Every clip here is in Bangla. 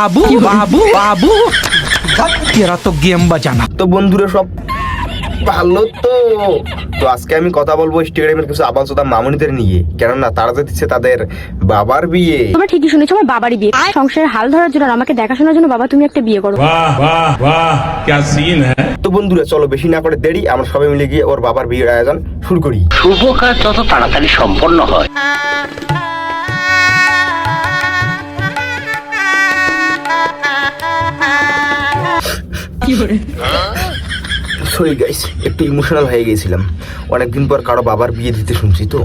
বাবু বাবু বাবু। এরা তো গেম বাজানা। তো বন্ধুরা সব ভালো তো। তো আজকে আমি কথা বলব স্টেডিয়ামের কিছু আবাস সোদা মামুনিদের নিয়ে। কেননা তারা যে দিচ্ছে তাদের বাবার বিয়ে। তুমি ঠিকই শুনেছো আমার বাবারই বিয়ে। সংসারের হাল ধরার জন্য আমাকে দেখাশোনার জন্য বাবা তুমি একটা বিয়ে করো। বাহ বাহ বাহ কি সিন হ্যাঁ তো বন্ধুরা চলো বেশি না করে দেরি আমরা সবাই মিলে গিয়ে ওর বাবার বিয়ের আয়োজন শুরু করি। শুভ কাজ যত তাড়াতাড়ি সম্পন্ন হয়। সরি গাইস একটু ইমোশনাল হয়ে গেছিলাম। অনেকদিন পর কারও বাবার বিয়ে দিতে শুনছি তো।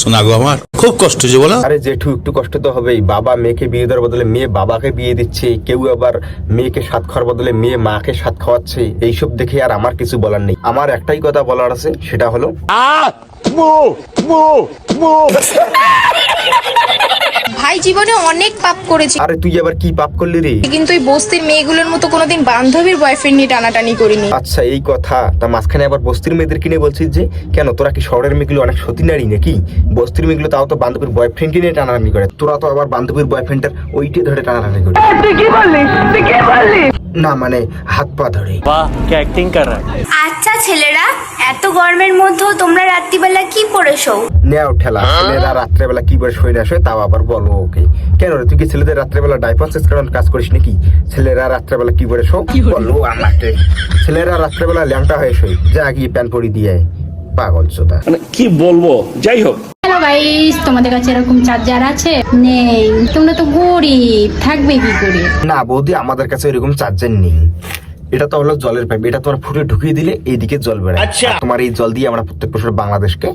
শোনা গো আমার খুব কষ্ট যে বলো। আরে জেঠু একটু কষ্ট তো হবেই। বাবা মেয়েকে বিয়ে দেওয়ার বদলে মেয়ে বাবাকে বিয়ে দিচ্ছে কেউ আবার মেয়েকে সাত খাওয়ার বদলে মেয়ে মাকে সাত খাওয়াচ্ছে এইসব দেখে আর আমার কিছু বলার নেই। আমার একটাই কথা বলার আছে সেটা হলো ভাই জীবনে অনেক পাপ করেছি। আরে তুই আবার কি পাপ করলি রে? কিন্তু ওই বস্তির মেয়েগুলোর মতো কোনোদিন বান্ধবীর বয়ফ্রেন্ড নিয়ে টানাটানি করিনি। আচ্ছা এই কথা। তা মাঝখানে আবার বস্তির মেয়েদের কিনে বলছিস যে কেন তোরা কি শহরের মেয়েগুলো অনেক সতী নারী নাকি? বস্তির মেয়েগুলো তাও তো বান্ধবীর বয়ফ্রেন্ড নিয়ে টানাটানি করে। তোরা তো আবার বান্ধবীর বয়ফ্রেন্ডের ওইটে ধরে টানাটানি করে না মানে হাত পা ধরে। আচ্ছা ছেলেরা এত গরমের মধ্যেও তোমরা রাত্রিবেলা কি পড়েছো? নেও ঠেলা ছেলেরা রাত্রেবেলা কি করে শোয় না শোয় তাও আবার বলো ওকে। কেন রে তুই কি ছেলেদের রাত্রেবেলা ডাইপার চেঞ্জ করার কাজ করিস নাকি? ছেলেরা রাত্রেবেলা কি করে শো? বলো? আমাকে। ছেলেরা রাত্রেবেলা ল্যাংটা হয়ে শোয় যা গিয়ে প্যান পরি দিয়ে আয়। পাগল চোদা মানে কি বলব? যাই হোক। গাইস তোমাদের কাছে এরকম চার্জার আছে? নেই। তোমরা তো গরিব থাকবে কি করে? না বৌদি আমাদের কাছে এরকম চার্জার নেই। এটা তো হলো জলের পাইপ এটা তোমার ফুটে ঢুকিয়ে দিলে এইদিকে জল বেড়ায় আচ্ছা। তোমার এই জল দিয়ে আমরা প্রত্যেক বছর বাংলাদেশকে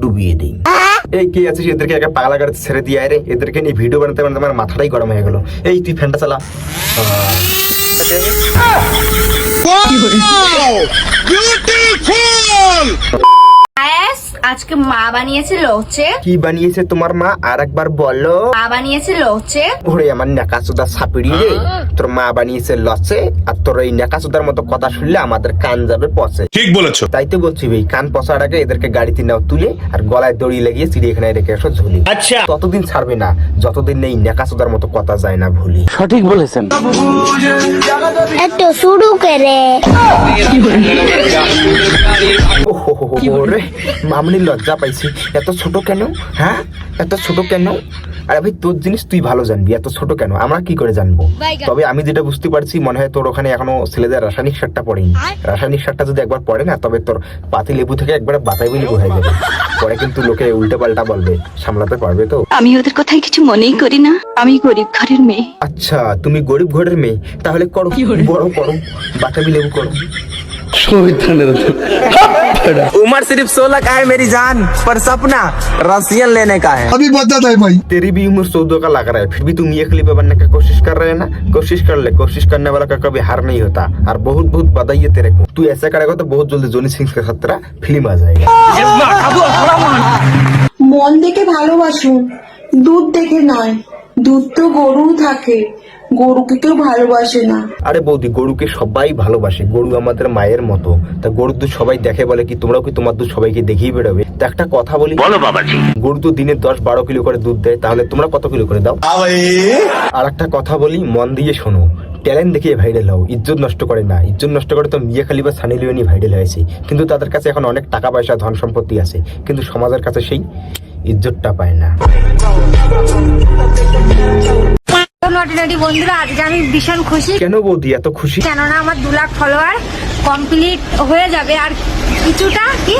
ডুবিয়ে দিই। এই কি আছিস? এদেরকে একা পাগলা গাড়িতে ছেড়ে দিয়ে আয় রে। এদেরকে নিয়ে ভিডিও বানাতে বানাতে আমার মাথাটাই গরম হয়ে গেল। এই তুই ফ্যানটা চালা। আয়াস আজকে মা বানিয়েছে লোচে। কি বানিয়েছে তোমার মা? আর একবার বলো। মা বানিয়েছে লোচে। ওরে আমার নেকাচোদা সাপিড়ি রে। তোর মা বানিয়েছে আর তোর এই মতো কথা শুনলে আমাদের কান যাবে পচে। ঠিক বলেছ। তাই তো বলছি ভাই কান পচার আগে এদেরকে গাড়িতে নাও তুলে আর গলায় দড়ি লাগিয়ে চিড়িয়াখানায় রেখে আসো ঝুলি। আচ্ছা। ততদিন ছাড়বে না যতদিন এই নেকাচোদার মতো কথা যায় না ভুলি। একটু শুরু করে। মামনি লজ্জা পাইছি। এত ছোট কেন? হ্যাঁ? এত ছোট কেন? আরে ভাই তোর জিনিস তুই ভালো জানবি এত ছোট কেন? আমরা কি করে জানব? তবে আমি যেটা বুঝতে পারছি মনে হয় তোর ওখানে এখনও ছেলেদের রাসায়নিক সারটা পড়েনি। রাসায়নিক সারটা যদি একবার পড়ে না তবে তোর পাতি লেবু থেকে একবার বাতাই লেবু হয়ে যাবে। পরে কিন্তু লোকে উল্টো পাল্টা বলবে সামলাতে পারবে তো। আমি ওদের কথাই কিছু মনেই করি না। আমি গরিব ঘরের মেয়ে। আচ্ছা তুমি গরিব ঘরের মেয়ে তাহলে করো। কি বড় করো বাতাবি লেবু করো। उम्र सिर्फ सोलह का है मेरी जान पर सपना रसियन लेने का है तेरी भी उम्र चौदह का लग रहा है फिर भी तुम ये क्लिप बनने का कोशिश कर रहे हैं ना कोशिश कर ले कोशिश करने वाला का कभी हार नहीं होता और बहुत बहुत बधाई है तेरे को तू ऐसा करेगा तो बहुत जल्दी जोनी सिंह के खतरा फिल्म आ जाएगा মন দেখে ভালোবাসুন দুধ দেখে নয় দুধ তো গরু থাকে গরুকে কেউ ভালোবাসে না। আরে বৌদি গরুকে সবাই ভালোবাসে। গরু আমাদের মায়ের মতো। তা গরুর দুধ সবাই দেখে বলে কি তোমরাও কি তোমার দুধ সবাইকে দেখিয়ে বেরোবে? তা একটা কথা বলি। বলো বাবাজি। গরু তো দিনে দশ বারো কিলো করে দুধ দেয় তাহলে তোমরা কত কিলো করে দাও? আর। একটা কথা বলি মন দিয়ে শোনো। ট্যালেন্ট দেখিয়ে ভাইরাল হও ইজ্জত নষ্ট করে না। ইজ্জত নষ্ট করে তো মিয়া খালি বা সানি লিওনি ভাইরাল হয়েছে। কিন্তু তাদের কাছে এখন অনেক টাকা পয়সা ধন সম্পত্তি আছে। কিন্তু সমাজের কাছে সেই ইজ্জতটা পায় না। বন্ধুরা আজকে আমি ভীষণ খুশি। কেন বৌদি এত খুশি? কেননা আমার দু লাখ ফলোয়ার কমপ্লিট হয়ে যাবে আর কিছুটা কি?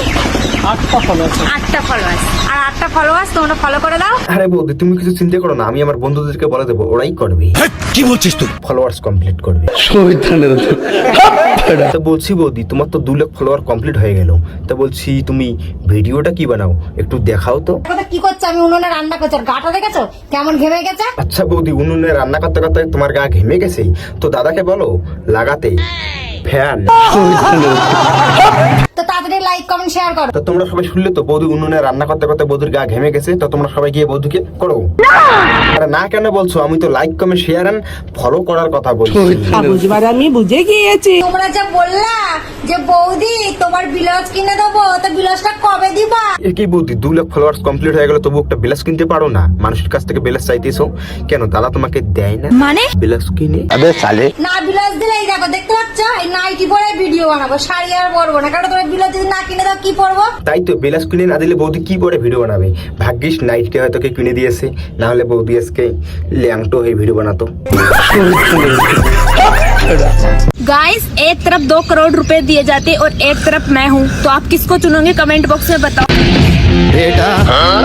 আটটা ফলোয়ার্স আর আটটা ফলোয়ার্স তোমরা ফলো করে দাও। আরে বৌদি তুমি কিছু চিন্তা করো না আমি আমার বন্ধুদেরকে বলে দেবো ওরাই করবে। কি বলছিস তুই? ফলোয়ার্স কমপ্লিট করবে। তা বলছি বৌদি তোমার তো দু লাখ ফলোয়ার কমপ্লিট হয়ে গেল। তা বলছি তুমি ভিডিওটা কি বানাও? একটু দেখাও তো কি করছ? আমি উনুনে রান্না করছি আর গাটা দেখেছ? কেমন ঘেমে গেছে? আচ্ছা বৌদি উনুনে রান্না করতে করতে তোমার গা ঘেমে গেছে। তো দাদাকে বলো লাগাতে। ফ্যান। লাইক কমেন্ট শেয়ার করো। তো তোমরা সবাই শুনলে তো বৌদি উনুনে রান্না করতে করতে বৌদির গা ঘেমে গেছে তো তোমরা সবাই গিয়ে বৌদিকে করো। আরে না কেন বলছো? আমি তো লাইক কমে শেয়ার এন্ড ফলো করার কথা বলছি। বুঝবার আমি বুঝে গিয়েছি। তোমরা যা বললা যে বৌদি তোমার বিলাস কিনে দেবো তো বিলাসটা কবে দিবা? এ কি বৌদি দু লাখ ফলোয়ার্স কমপ্লিট হয়ে গেল তবু একটা বিলাস কিনতে পারো না? মানুষের কাছ থেকে বিলাস চাইতেছো? কেন দাদা তোমাকে দেয় না? মানে? বিলাস কিনে? না বিলাস দিলে এই দেখো দেখতে পাচ্ছ? এই নাইটি পরে ভিডিও বানাবো শাড়ি আর পরবো না কারণ তোমার বিলাস যদি না কিনে দাও কি পরবো তাই তো বিলাস কিনে না দিলে বৌদি কি করে ভিডিও বানাবে ভাগ্যিস নাইটকে হয়তো কে কিনে দিয়েছে না হলে বৌদি আজকে ল্যাংটো হয়ে ভিডিও বানাতো गाइस एक तरफ दो करोड़ रुपए दिए जाते और एक तरफ मैं हूँ तो आप किसको चुनोगे कमेंट बॉक्स में बताओ बेटा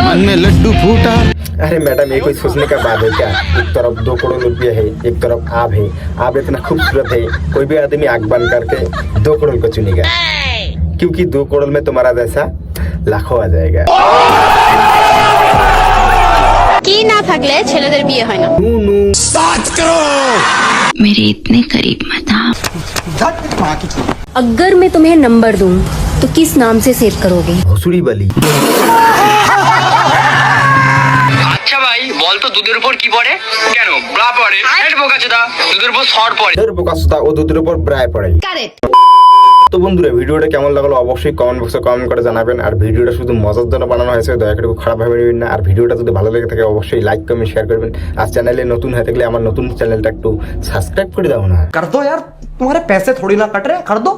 मन में लड्डू फूटा अरे मैडम ये कोई सोचने का बात है क्या एक तरफ दो करोड़ रुपया है एक तरफ आप है आप इतना खूबसूरत है कोई भी आदमी आग बंद करके दो करोड़ को चुनेगा क्योंकि दो करोड़ में तुम्हारा जैसा लाखों आ जाएगा কি না থাকলে ছেলেদের বিয়ে হয় না नू नू मेरे इतने करीब मत आओ अगर मैं तुम्हें नंबर दूं तो किस नाम से सेव करोगे भोसुड़ी वाली আচ্ছা ভাই বল তো দুধের উপর কি পড়ে কেন ব্রা পড়ে হেড বোকাচোদা দুধের উপর সর পড়ে এর বোকাসুদা ও দুধের উপর প্রায় পড়ে তো বন্ধুরা ভিডিওটা কেমন লাগলো অবশ্যই কমেন্ট বক্সে কমেন্ট করে জানাবেন আর ভিডিওটা শুধু মজার জন্য বানানো হয়েছে দয়া করে খুব খারাপ ভাবে নেবেন না আর ভিডিওটা যদি ভালো লেগে থাকে অবশ্যই লাইক কমেন্ট শেয়ার করবেন আর চ্যানেলে নতুন হয়ে থাকলে আমার নতুন চ্যানেলটা একটু সাবস্ক্রাইব করে দাও না कर दो यार तुम्हारे पैसे थोड़ी ना कट रहे कर दो